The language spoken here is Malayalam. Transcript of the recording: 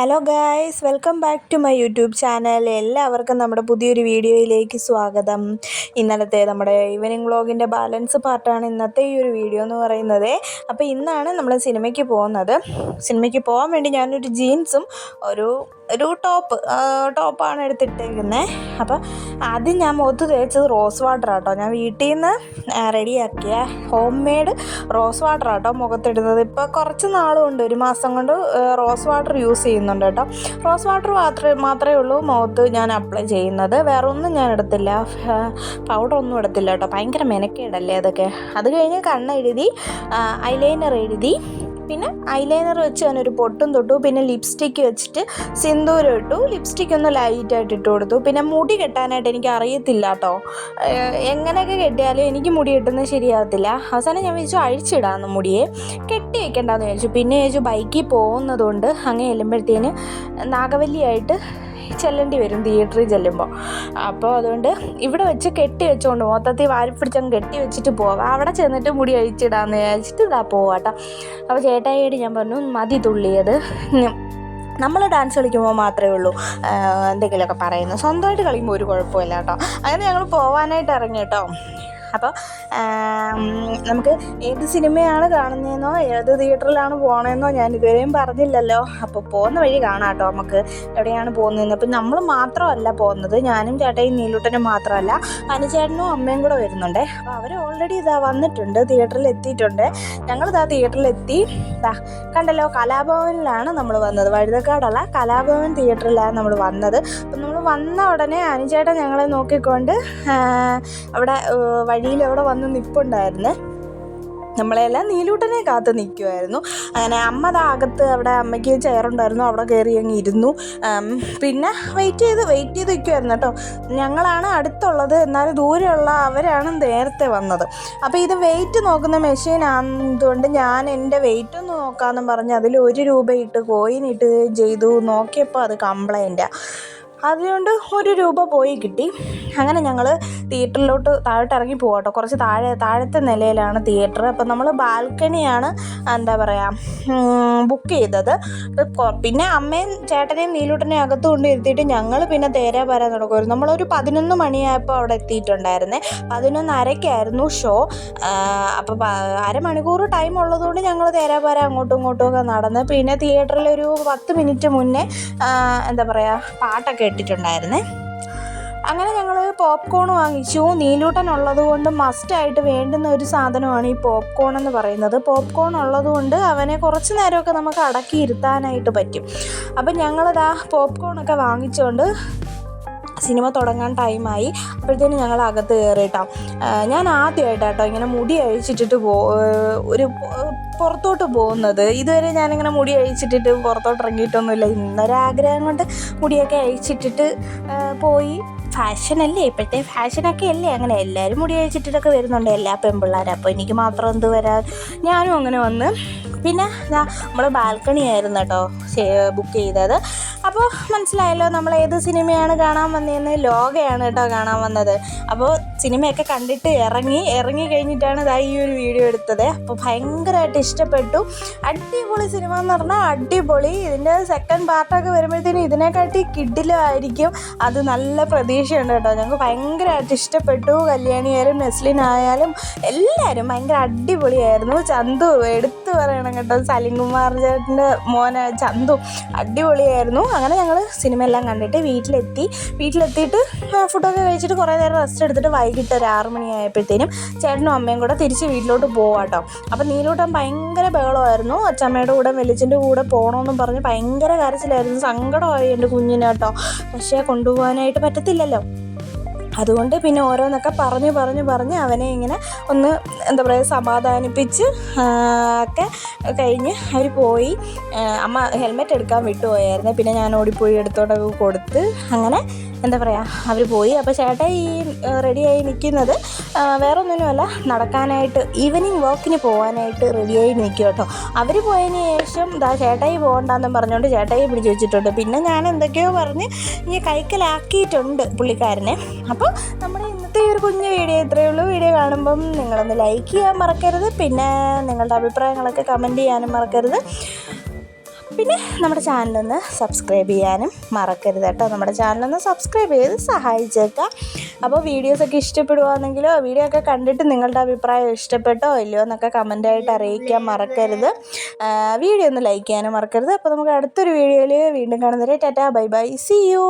Hello guys welcome back to my YouTube channel എല്ലാവർക്കും നമ്മുടെ പുതിയൊരു വീഡിയോയിലേക്ക് സ്വാഗതം. ഇന്നലത്തെ നമ്മുടെ ഈവനിങ് വ്ളോഗിന്റെ ബാലൻസ് പാർട്ടാണ് ഇന്നത്തെ ഈ ഒരു വീഡിയോ എന്ന് പറയുന്നത്. അപ്പോൾ ഇന്നാണ് നമ്മൾ സിനിമയ്ക്ക് പോകുന്നത്. സിനിമയ്ക്ക് പോകാൻ വേണ്ടി ഞാനൊരു ജീൻസും ഒരു ഒരു ടോപ്പ് ടോപ്പാണ് എടുത്തിട്ടേക്കുന്നത് അപ്പോൾ ആദ്യം ഞാൻ മുഖത്ത് തേച്ചത് റോസ് വാട്ടർ ആട്ടോ. ഞാൻ വീട്ടിൽ നിന്ന് റെഡിയാക്കിയ ഹോം മെയ്ഡ് റോസ് വാട്ടർ ആട്ടോ മുഖത്തിടുന്നത്. ഇപ്പോൾ കുറച്ച് നാളുകൊണ്ട് ഒരു മാസം കൊണ്ട് റോസ് വാട്ടർ യൂസ് ചെയ്യുന്നുണ്ട് കേട്ടോ. റോസ് വാട്ടർ മാത്രമേ മാത്രമേ ഉള്ളൂ മുഖത്ത് ഞാൻ അപ്ലൈ ചെയ്യുന്നത്. വേറെ ഒന്നും ഞാൻ എടുത്തില്ല. പൗഡർ ഒന്നും എടുത്തില്ല കേട്ടോ. ഭയങ്കര മെനക്കേടല്ലേ അതൊക്കെ. അത് കഴിഞ്ഞ് കണ്ണെഴുതി ഐലൈനർ എഴുതി പിന്നെ ഐലൈനർ വെച്ച് ഒരു പൊട്ടും തൊട്ടു. പിന്നെ ലിപ്സ്റ്റിക്ക് വെച്ചിട്ട് സിന്ദൂരം ഇട്ടു. ലിപ്സ്റ്റിക്ക് ഒന്ന് ലൈറ്റായിട്ട് ഇട്ട് കൊടുത്തു. പിന്നെ മുടി കെട്ടാനായിട്ട് എനിക്ക് അറിയത്തില്ല കേട്ടോ എങ്ങനെയൊക്കെ കെട്ടിയാലും എനിക്ക് മുടി കെട്ടുന്നത് ശരിയാകത്തില്ല അവസാനം ഞാൻ വിചാരിച്ചു അഴിച്ചിടാമെന്ന് മുടിയെ. കെട്ടി വെക്കണ്ടെന്ന് വിചാരിച്ചു. പിന്നെ വിചാരിച്ചു ബൈക്കിൽ പോകുന്നതുകൊണ്ട് അങ്ങനെ ചെല്ലുമ്പോഴത്തേന് നാഗവല്ലിയായിട്ട് ചെല്ലേണ്ടി വരും തിയേറ്ററിൽ ചെല്ലുമ്പോൾ അപ്പോൾ അതുകൊണ്ട് ഇവിടെ വെച്ച് കെട്ടി വെച്ചുകൊണ്ട് മൊത്തത്തിൽ വാരിപ്പിടിച്ചങ്ങ് കെട്ടി വെച്ചിട്ട് പോവാം. അവിടെ ചെന്നിട്ട് മുടി അഴിച്ചിടാന്ന് വിചാരിച്ചിട്ട് ഇതാ പോവാട്ടോ അപ്പോൾ ചേട്ടായിയോട് ഞാൻ പറഞ്ഞു മതി തുള്ളിയത് നമ്മൾ ഡാൻസ് കളിക്കുമ്പോൾ മാത്രമേ ഉള്ളൂ. എന്തെങ്കിലുമൊക്കെ പറയുന്നു. സ്വന്തമായിട്ട് കളിക്കുമ്പോൾ ഒരു കുഴപ്പമില്ല കേട്ടോ അങ്ങനെ ഞങ്ങൾ പോവാനായിട്ട് ഇറങ്ങി കേട്ടോ അപ്പോൾ നമുക്ക് ഏത് സിനിമയാണ് കാണുന്നതെന്നോ ഏത് തിയേറ്ററിലാണ് പോകണമെന്നോ ഞാൻ ഇതുവരെയും പറഞ്ഞില്ലല്ലോ. അപ്പോൾ പോകുന്ന വഴി കാണാം കേട്ടോ നമുക്ക് എവിടെയാണ് പോകുന്നതെന്ന്. അപ്പം നമ്മൾ മാത്രമല്ല പോകുന്നത് ഞാനും ചേട്ടയും നീലൂട്ടനും മാത്രമല്ല അനുചേട്ടനും അമ്മയും കൂടെ വരുന്നുണ്ട്. അപ്പോൾ അവർ ഓൾറെഡി ഇതാ വന്നിട്ടുണ്ട് തിയേറ്ററിൽ എത്തിയിട്ടുണ്ട്. ഞങ്ങളിതാ തിയേറ്ററിലെത്തി. ഇതാ കണ്ടല്ലോ കലാഭവനിലാണ് നമ്മൾ വന്നത്. വഴുതക്കാടല്ല കലാഭവൻ തിയേറ്ററിലാണ് നമ്മൾ വന്നത്. അപ്പം നമ്മൾ വന്ന ഉടനെ അനുചേട്ടൻ ഞങ്ങളെ നോക്കിക്കൊണ്ട് അവിടെ വഴിയിൽ അവിടെ വന്ന് നിൽപ്പുണ്ടായിരുന്നു നമ്മളെല്ലാം നീലൂട്ടനെ കാത്ത് നിൽക്കുമായിരുന്നു അങ്ങനെ അമ്മ അകത്ത് അവിടെ അമ്മയ്ക്ക് ചെയറുണ്ടായിരുന്നു. അവിടെ കയറി അങ്ങ് ഇരുന്നു. പിന്നെ വെയിറ്റ് ചെയ്ത് വെയിറ്റ് ചെയ്ത് നിൽക്കുമായിരുന്നു കേട്ടോ. ഞങ്ങളാണ് അടുത്തുള്ളത്. എന്നാലും ദൂരെയുള്ള അവരാണ് നേരത്തെ വന്നത്. അപ്പോൾ ഇത് വെയിറ്റ് നോക്കുന്ന മെഷീൻ ആയതുകൊണ്ട് ഞാൻ എന്റെ വെയിറ്റ് ഒന്ന് നോക്കാമെന്നും പറഞ്ഞ് അതിൽ ഒരു രൂപ ഇട്ട് കോയിൻ ഇട്ട് ചെയ്തു. നോക്കിയപ്പോൾ അത് കംപ്ലൈന്റാണ് അതുകൊണ്ട് ഒരു രൂപ പോയി കിട്ടി. അങ്ങനെ ഞങ്ങൾ തിയേറ്ററിലോട്ട് താഴോട്ട് ഇറങ്ങി പോകട്ടോ കുറച്ച് താഴെ താഴത്തെ നിലയിലാണ് തിയേറ്റർ. അപ്പം നമ്മൾ ബാൽക്കണിയാണ് എന്താ പറയുക ബുക്ക് ചെയ്തത്. പിന്നെ അമ്മയും ചേട്ടനെയും നീലൂട്ടനെയും അകത്ത് കൊണ്ട് ഇരുത്തിയിട്ട് ഞങ്ങൾ പിന്നെ തേരാ വരാൻ തുടക്കുമായിരുന്നു നമ്മളൊരു പതിനൊന്ന് മണിയായപ്പോൾ അവിടെ എത്തിയിട്ടുണ്ടായിരുന്നേ. പതിനൊന്നരക്കായിരുന്നു ഷോ അപ്പോൾ അരമണിക്കൂർ ടൈം ഉള്ളതുകൊണ്ട് ഞങ്ങൾ തേരാ വരാൻ അങ്ങോട്ടും ഇങ്ങോട്ടും ഒക്കെ നടന്ന് പിന്നെ തിയേറ്ററിൽ ഒരു പത്ത് മിനിറ്റ് മുന്നേ എന്താ പറയുക പാട്ടൊക്കെ ഇട്ടിട്ടുണ്ടായിരുന്നേ. അങ്ങനെ ഞങ്ങൾ പോപ്കോൺ വാങ്ങിച്ചു. നീലൂട്ടൻ ഉള്ളതുകൊണ്ട് മസ്റ്റായിട്ട് വേണ്ടുന്ന ഒരു സാധനമാണ് ഈ പോപ്കോൺ എന്ന് പറയുന്നത്. പോപ്കോൺ ഉള്ളതുകൊണ്ട് അവനെ കുറച്ച് നേരമൊക്കെ നമുക്ക് അടക്കി ഇരുത്താനായിട്ട് പറ്റും. അപ്പം ഞങ്ങളിതാ പോപ്കോണൊക്കെ വാങ്ങിച്ചുകൊണ്ട് സിനിമ തുടങ്ങാൻ ടൈമായി അപ്പോഴത്തേനും ഞങ്ങൾ അകത്ത് കയറിയിട്ടോ ഞാൻ ആദ്യമായിട്ടാട്ടോ ഇങ്ങനെ മുടി അഴിച്ചിട്ടിട്ട് പോ ഒരു പുറത്തോട്ട് പോകുന്നത്. ഇതുവരെ ഞാനിങ്ങനെ മുടി അഴിച്ചിട്ടിട്ട് പുറത്തോട്ട് ഇറങ്ങിയിട്ടൊന്നുമില്ല. ഇന്നൊരാഗ്രഹം കൊണ്ട് മുടിയൊക്കെ അഴിച്ചിട്ടിട്ട് പോയി. ഫാഷനല്ലേ? ഇപ്പോഴത്തെ ഫാഷനൊക്കെ അല്ലേ അങ്ങനെ? എല്ലാവരും മുടി അഴിച്ചിട്ടിട്ടൊക്കെ വരുന്നുണ്ട് എല്ലാ പെൺപിള്ളേരും അപ്പോൾ എനിക്ക് മാത്രം എന്ത് വരാൻ ഞാനും അങ്ങനെ വന്ന് പിന്നെ നമ്മൾ ബാൽക്കണി ആയിരുന്നു കേട്ടോ ബുക്ക് ചെയ്തത്. അപ്പോൾ മനസ്സിലായല്ലോ നമ്മൾ ഏത് സിനിമയാണ് കാണാൻ വന്നതെന്ന് ലോകയാണ് കേട്ടോ കാണാൻ വന്നത്. അപ്പോൾ സിനിമയൊക്കെ കണ്ടിട്ട് ഇറങ്ങി ഇറങ്ങി കഴിഞ്ഞിട്ടാണ് ഇതാ ഈ ഒരു വീഡിയോ എടുത്തത്. അപ്പോൾ ഭയങ്കരമായിട്ട് ഇഷ്ടപ്പെട്ടു. അടിപൊളി സിനിമ എന്ന് പറഞ്ഞാൽ അടിപൊളി. ഇതിന്റെ സെക്കൻഡ് പാർട്ടൊക്കെ വരുമ്പോഴത്തേനും ഇതിനെക്കാട്ടി കിഡിലായിരിക്കും. അത് നല്ല പ്രതീക്ഷയുണ്ട് കേട്ടോ. ഞങ്ങൾക്ക് ഭയങ്കരമായിട്ട് ഇഷ്ടപ്പെട്ടു. കല്യാണിയായാലും നെസ്ലിനായാലും എല്ലാവരും ഭയങ്കര അടിപൊളിയായിരുന്നു. ചന്തു എടുത്തു പറയണം കേട്ടോ. സലിംകുമാർ ചേട്ടന്റെ മോനെ ചന്തു അടിപൊളിയായിരുന്നു. അങ്ങനെ ഞങ്ങൾ സിനിമ എല്ലാം കണ്ടിട്ട് വീട്ടിലെത്തി. വീട്ടിലെത്തിയിട്ട് ഫുഡൊക്കെ കഴിച്ചിട്ട് കുറേ നേരം റെസ്റ്റ് എടുത്തിട്ട് വൈകിട്ട് ഒരു ആറ് മണിയായപ്പോഴത്തേനും ചേട്ടനും അമ്മയും കൂടെ തിരിച്ച് വീട്ടിലോട്ട് പോവാട്ടോ അപ്പം നീലോട്ടൻ ഭയങ്കര ബഹളമായിരുന്നു. അച്ചമ്മയുടെ കൂടെ വെളിച്ചിന്റെ കൂടെ പോകണമെന്നും പറഞ്ഞ് ഭയങ്കര കരച്ചിലായിരുന്നു. സങ്കടമായി എന്റെ കുഞ്ഞിനെ കേട്ടോ പക്ഷേ കൊണ്ടുപോകാനായിട്ട് പറ്റത്തില്ലല്ലോ. അതുകൊണ്ട് പിന്നെ ഓരോന്നൊക്കെ പറഞ്ഞ് പറഞ്ഞ് പറഞ്ഞ് അവനെ ഇങ്ങനെ ഒന്ന് എന്താ പറയുക സമാധാനിപ്പിച്ച് ഒക്കെ കഴിഞ്ഞ് അവർ പോയി. അമ്മ ഹെൽമെറ്റ് എടുക്കാൻ വിട്ടുപോയായിരുന്നു. പിന്നെ ഞാൻ ഓടിപ്പോയി എടുത്തോണ്ടൊക്കെ കൊടുത്ത് അങ്ങനെ എന്താ പറയുക അവർ പോയി. അപ്പോൾ ചേട്ടൻ ഈ റെഡിയായി നിൽക്കുന്നത് വേറെ ഒന്നിനുമല്ല നടക്കാനായിട്ട് ഈവനിങ് വാക്കിന് പോകാനായിട്ട് റെഡിയായി നിൽക്കുക കേട്ടോ. അവർ പോയതിന് ശേഷം ഇതാ ചേട്ടായി പോകണ്ടെന്നും പറഞ്ഞുകൊണ്ട് ചേട്ടായി പിടിച്ച് വെച്ചിട്ടുണ്ട്. പിന്നെ ഞാൻ എന്തൊക്കെയോ പറഞ്ഞ് ഇനി കൈക്കലാക്കിയിട്ടുണ്ട് പുള്ളിക്കാരനെ. അപ്പോൾ നമ്മുടെ ഇന്നത്തെ ഒരു കുഞ്ഞു വീഡിയോ ഇത്രയേ ഉള്ളൂ. വീഡിയോ കാണുമ്പം നിങ്ങളൊന്ന് ലൈക്ക് ചെയ്യാൻ മറക്കരുത്. പിന്നെ നിങ്ങളുടെ അഭിപ്രായങ്ങളൊക്കെ കമന്റ് ചെയ്യാനും മറക്കരുത്. പിന്നെ നമ്മുടെ ചാനലൊന്ന് സബ്സ്ക്രൈബ് ചെയ്യാനും മറക്കരുത് കേട്ടോ. നമ്മുടെ ചാനലൊന്ന് സബ്സ്ക്രൈബ് ചെയ്ത് സഹായിച്ചേക്കാം. അപ്പോൾ വീഡിയോസൊക്കെ ഇഷ്ടപ്പെടുവാണെങ്കിലോ വീഡിയോ ഒക്കെ കണ്ടിട്ട് നിങ്ങളുടെ അഭിപ്രായം ഇഷ്ടപ്പെട്ടോ ഇല്ലയോ എന്നൊക്കെ കമന്റായിട്ട് അറിയിക്കാൻ മറക്കരുത്. വീഡിയോ ഒന്ന് ലൈക്ക് ചെയ്യാനും മറക്കരുത്. അപ്പോൾ നമുക്ക് അടുത്തൊരു വീഡിയോയിൽ വീണ്ടും കാണുന്നവരെ Tata bye by. See you